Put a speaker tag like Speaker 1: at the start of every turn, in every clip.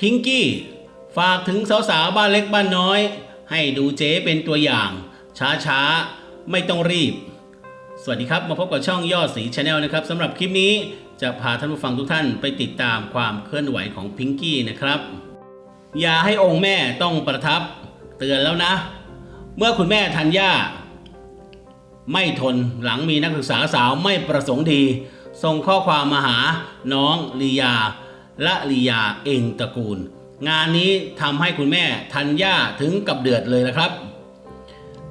Speaker 1: พิงกี้ ฝากถึงสาวๆบ้านเล็กบ้านน้อย ให้ดูเจ๊เป็นตัวอย่าง ช้าๆ ไม่ต้องรีบ สวัสดีครับ มาพบกับช่องยอดสีชาแนลนะครับสำหรับคลิปนี้จะพาท่านผู้ฟังทุกท่านไปติดตามความเคลื่อนไหวของพิงกี้นะครับ อย่าให้องค์แม่ต้องประทับ เตือนแล้วนะ เมื่อคุณแม่ธัญญาไม่ทนหลังมีนักศึกษาสาวไม่ประสงค์ดี ส่งข้อความมาหาน้องลียา ละลียาเองตระกูล งานนี้ทำให้คุณแม่ธัญญาถึงกับเดือดเลยนะครับ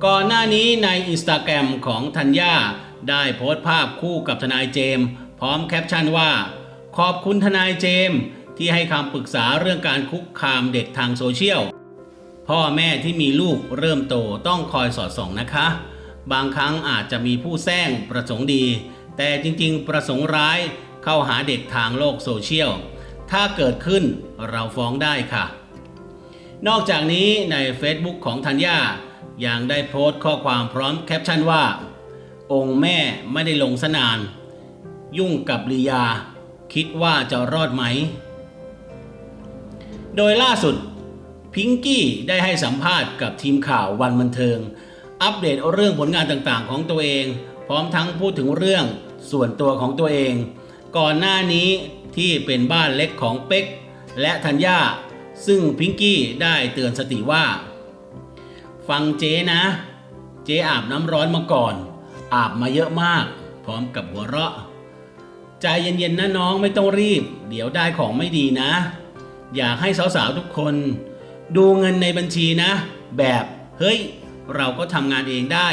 Speaker 1: ก่อนหน้านี้ในอินสตาแกรมของธัญญาได้โพสต์ภาพคู่กับทนายเจมส์พร้อมแคปชั่นว่า ขอบคุณทนายเจมส์ที่ให้คำปรึกษาเรื่องการคุกคามเด็กทางโซเชียลพ่อแม่ที่มีลูกเริ่มโตต้องคอยสอดส่องนะคะ บางครั้งอาจจะมีผู้แซงประสงค์ดี แต่จริงๆ ประสงค์ร้ายเข้าหาเด็กทางโลกโซเชียล ถ้าเกิดขึ้นเราฟ้องได้ค่ะ นอกจากนี้ใน Facebook ของธัญญายังได้โพสต์ข้อความพร้อมแคปชั่นว่า องค์แม่ไม่ได้ลงสนาน ยุ่งกับลียา คิดว่าจะรอดไหม โดยล่าสุดพิงกี้ได้ให้สัมภาษณ์กับทีมข่าววันบันเทิง อัปเดตเรื่องผลงานต่างๆของตัวเอง พร้อมทั้งพูดถึงเรื่องส่วนตัวของตัวเอง ก่อนหน้านี้ ที่เป็นบ้านเล็กของเป็กและธัญญาซึ่งพิงกี้ได้เตือนสติว่า ฟังเจ๊นะ เจ๊อาบน้ำร้อนมาก่อน อาบมาเยอะมาก พร้อมกับหัวเราะใจเย็นๆนะน้องไม่ต้องรีบ เดี๋ยวได้ของไม่ดีนะ อยากให้สาวๆทุกคน ดูเงินในบัญชีนะ แบบเฮ้ย เราก็ทำงานเองได้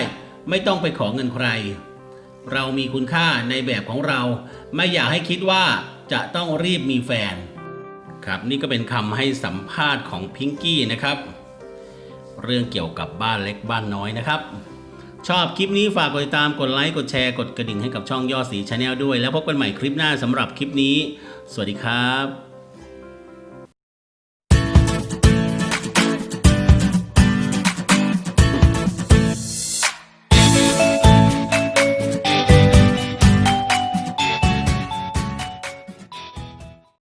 Speaker 1: ไม่ต้องไปขอเงินใคร เรามีคุณค่าในแบบของเรา ไม่อยากให้คิดว่า จะต้องรีบมีแฟน ครับนี่ก็เป็นคำให้สัมภาษณ์ของพิงกี้นะครับ เรื่องเกี่ยวกับบ้านเล็กบ้านน้อยนะครับ ชอบคลิปนี้ฝากกดติดตามกดไลค์กดแชร์กดกระดิ่งให้กับช่องยอดสีชาแนลด้วย แล้วพบกันใหม่คลิปหน้าสำหรับคลิปนี้ สวัสดีครับ